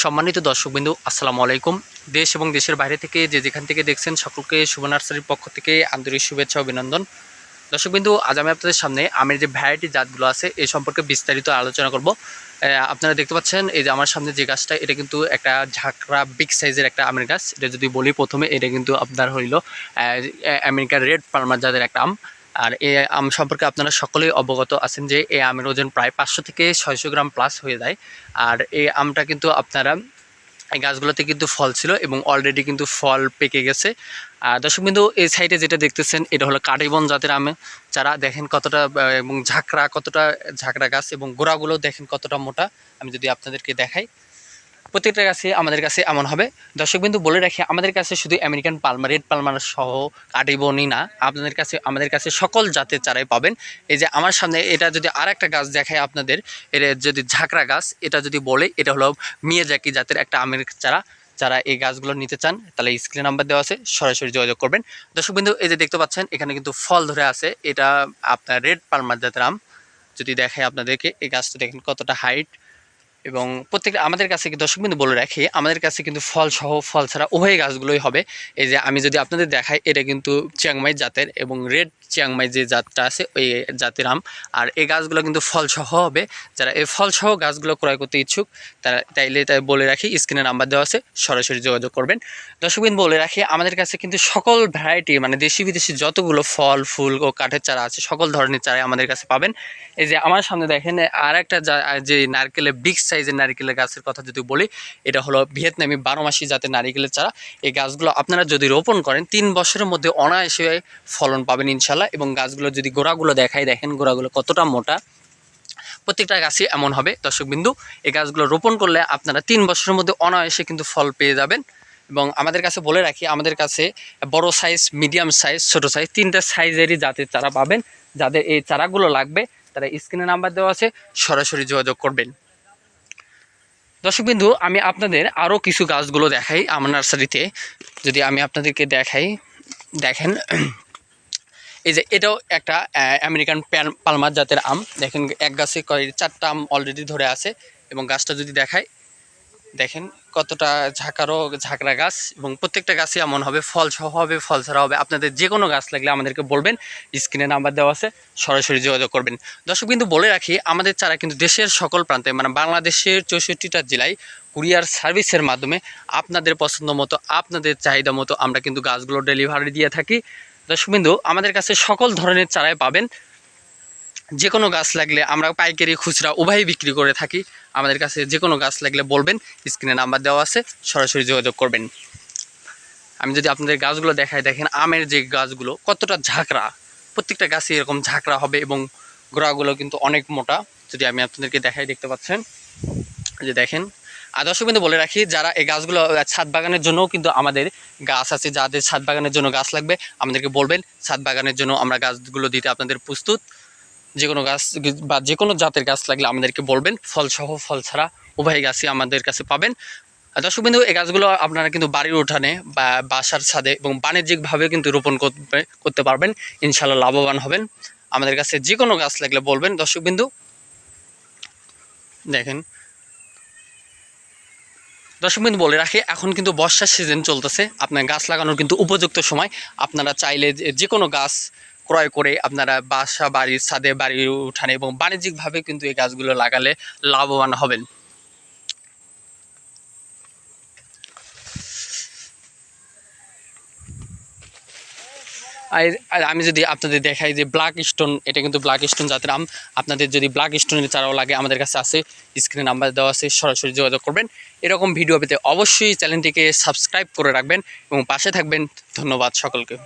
সম্মানিত দর্শকবিন্দু, আসসালামু আলাইকুম। দেশ এবং দেশের বাইরে থেকে যে যেখান থেকে দেখছেন সকলকে শুভ নার্সারির পক্ষ থেকে আন্তরিক শুভেচ্ছা, অভিনন্দন। দর্শকবিন্দু, আজ আমি আপনাদের সামনে আমের যে ভ্যারাইটি জাতগুলো আছে এই সম্পর্কে বিস্তারিত আলোচনা করব। আপনারা দেখতে পাচ্ছেন, এই যে আমার সামনে যে গাছটা, এটা কিন্তু একটা ঝাঁকড়া বিগ সাইজের একটা আমের গাছ। এটা যদি বলি প্রথমে, এটা কিন্তু আপনার হইল আমেরিকার রেড পালমার জাতের একটা আম। আর এই আম সম্পর্কে আপনারা সকলেই অবগত আছেন যে এই আমের ওজন প্রায় পাঁচশো থেকে ছয়শো গ্রাম প্লাস হয়ে যায়। আর এই আমটা কিন্তু আপনারা এই গাছগুলোতে কিন্তু ফল ছিল এবং অলরেডি কিন্তু ফল পেকে গেছে। আর দর্শক বিন্দু, এই সাইডে যেটা দেখতেছেন, এটা হলো কাটিবন জাতের আম। যারা দেখেন কতটা এবং ঝাঁকড়া, কতটা ঝাঁকড়া গাছ এবং গোড়াগুলো দেখেন কতটা মোটা, আমি যদি আপনাদেরকে দেখাই। প্রত্যেকটা গাছে আমাদের কাছে এমন হবে। দর্শক বিন্দু বলে রাখি, আমাদের কাছে শুধু আমেরিকান পালমার রেড পালমার সহ কাটিবনই না। আপনাদের কাছে, আমাদের কাছে সকল জাতের চারাই পাবেন। এই যে আমার সামনে এটা যদি আর একটা গাছ দেখায় আপনাদের, এটা যদি ঝাঁকড়া গাছ, এটা যদি বলে, এটা হলো মিয়াজাকি জাতের একটা আমের চারা। যারা এই গাছগুলো নিতে চান, তাহলে স্ক্রিন নাম্বার দেওয়া আছে, সরাসরি যোগাযোগ করবেন। দর্শক বিন্দু এই যে দেখতে পাচ্ছেন, এখানে কিন্তু ফল ধরে আছে। এটা আপনার রেড পালমার জাতের আম। যদি দেখায় আপনাদেরকে, এই গাছটা দেখেন কতটা হাইট এবং প্রত্যেকটা আমাদের কাছে কি দর্শক বিন্দু বলে রাখি, আমাদের কাছে কিন্তু ফল সহ ফল ছাড়া উভয় গাছগুলোই হবে। এই যে আমি যদি আপনাদের দেখাই, এটা কিন্তু চিয়াংমাই জাতের এবং রেড চিয়াংমাই যে জাতটা আছে, ওই জাতের আম। আর এই গাছগুলো কিন্তু ফল সহ হবে। যারা এই ফল সহ গাছগুলো ক্রয় করতে ইচ্ছুক, তারা তাইলে তাই বলে রাখি, স্ক্রিনে নাম্বার দেওয়া আছে, সরাসরি যোগাযোগ করবেন। দর্শকবিন বলে রাখি, আমাদের কাছে কিন্তু সকল ভ্যারাইটি মানে দেশি বিদেশি যতগুলো ফল, ফুল ও কাঠের চারা আছে, সকল ধরনের চারাই আমাদের কাছে পাবেন। এই যে আমার সামনে দেখেন আর একটা যে নারকেলের বিগ সাইজের নারকেলের গাছের কথা যদি বলি, এটা হলো ভিয়েতনামি বারো মাসি জাতের নারিকেলের চারা। এই গাছগুলো আপনারা যদি রোপণ করেন, তিন বছরের মধ্যে অনায়াসে ফলন পাবেন ইনশাল্লাহ এবং গাছগুলো যদি গোড়াগুলো দেখাই, দেখেন গোড়াগুলো কতটা মোটা। প্রত্যেকটা গাছই এমন হবে। দর্শক বিন্দু এই গাছগুলো রোপণ করলে আপনারা তিন বছরের মধ্যে অনায়াসে কিন্তু ফল পেয়ে যাবেন এবং আমাদের কাছে বলে রাখি, আমাদের কাছে বড় সাইজ মিডিয়াম সাইজ ছোট সাইজ তিনটা সাইজেরই জাতের চারা পাবেন। যাদের এই চারাগুলো লাগবে, তারা স্ক্রিনে নাম্বার দেওয়া আছে, সরাসরি যোগাযোগ করবেন। দর্শকবিন্দু আমি আপনাদের আরও কিছু গাছগুলো দেখাই আমার নার্সারিতে। যদি আমি আপনাদেরকে দেখাই, দেখেন। এই যে এটাও একটা আমেরিকান পালমার জাতের আম। দেখেন, এক গাছে কয়, চারটা আম অলরেডি ধরে আছে। এবং গাছটা যদি দেখাই দেখেন কতটা ঝাঁকারও ঝাঁকড়া গাছ এবং প্রত্যেকটা গাছে এমন হবে, ফল সহ হবে, ফল ছাড়া হবে। আপনাদের যে কোনো গাছ লাগলে আমাদেরকে বলবেন, স্ক্রিনে নাম্বার দেওয়া আছে, সরাসরি যোগাযোগ করবেন। দর্শক কিন্তু বলে রাখি, আমাদের চারা কিন্তু দেশের সকল প্রান্তে মানে বাংলাদেশের চৌষট্টিটা জেলায় কুরিয়ার সার্ভিসের মাধ্যমে আপনাদের পছন্দ মতো, আপনাদের চাহিদা মতো আমরা কিন্তু গাছগুলো ডেলিভারি দিয়ে থাকি। দর্শকবিন্দু আমাদের কাছে সকল ধরনের চারাই পাবেন। যে কোনো গাছ লাগলে আমরা পাইকারি খুচরা উভয়ই বিক্রি করে থাকি। আমাদের কাছে যে কোনো গাছ লাগলে বলবেন, স্ক্রিনে নাম্বার দেওয়া আছে, সরাসরি যোগাযোগ করবেন। আমি যদি আপনাদের গাছগুলো দেখাই, দেখেন আমের যে গাছগুলো, কতটা ঝাঁকড়া। প্রত্যেকটা গাছই এরকম ঝাঁকড়া হবে এবং গোড়াগুলো কিন্তু অনেক মোটা। যদি আমি আপনাদেরকে দেখাই, দেখতে পাচ্ছেন? যে দেখেন। আর দর্শক বিন্দু, বলে রাখি, যারা এই গাছগুলো ছাদ বাগানের জন্যও কিন্তু আমাদের গাছ আছে, যাদের ছাদ বাগানের জন্য গাছ লাগবে, আমাদেরকে বলবেন, ছাদ বাগানের জন্য আমরা গাছগুলো দিতে আপনাদের প্রস্তুত। যে কোনো গাছ, বা যে কোনো জাতের গাছ লাগলে আমাদেরকে বলবেন। ফল সহ ফল ছাড়া উভয় গাছই আমাদের কাছে পাবেন। দর্শক বিন্দু, এই গাছগুলো আপনারা কিন্তু বাড়ির উঠানে বা বাসার ছাদে এবং বাণিজ্যিকভাবে কিন্তু রোপণ করতে করতে পারবেন। ইনশাল্লাহ লাভবান হবেন। আমাদের কাছে যে কোনো গাছ লাগলে বলবেন। দর্শক বিন্দু, দেখেন। দর্শক বিন্দু, বলে রাখি, এখন কিন্তু বর্ষার সিজন চলতেছে। আপনার গাছ লাগানোর কিন্তু উপযুক্ত সময়। আপনারা চাইলে যে- যে কোনো গাছ ক্রয় করে আপনারা বাসা বাড়ির ছাদে বাড়ির উঠানে এবং বাণিজ্যিকভাবে কিন্তু এই গাছগুলো লাগালে লাভবান হবেন। আর আমি যদি আপনাদের দেখাই যে ব্ল্যাক স্টোন এটা কিন্তু ব্ল্যাক স্টোন জাতের আম। আপনাদের যদি ব্ল্যাক স্টোনের চারাও লাগে, আমাদের কাছে আছে, স্ক্রিনে নাম্বার দেওয়া আছে, সরাসরি যোগাযোগ করবেন। এরকম ভিডিও পেতে অবশ্যই চ্যানেলটিকে সাবস্ক্রাইব করে রাখবেন এবং পাশে থাকবেন। ধন্যবাদ সকলকে।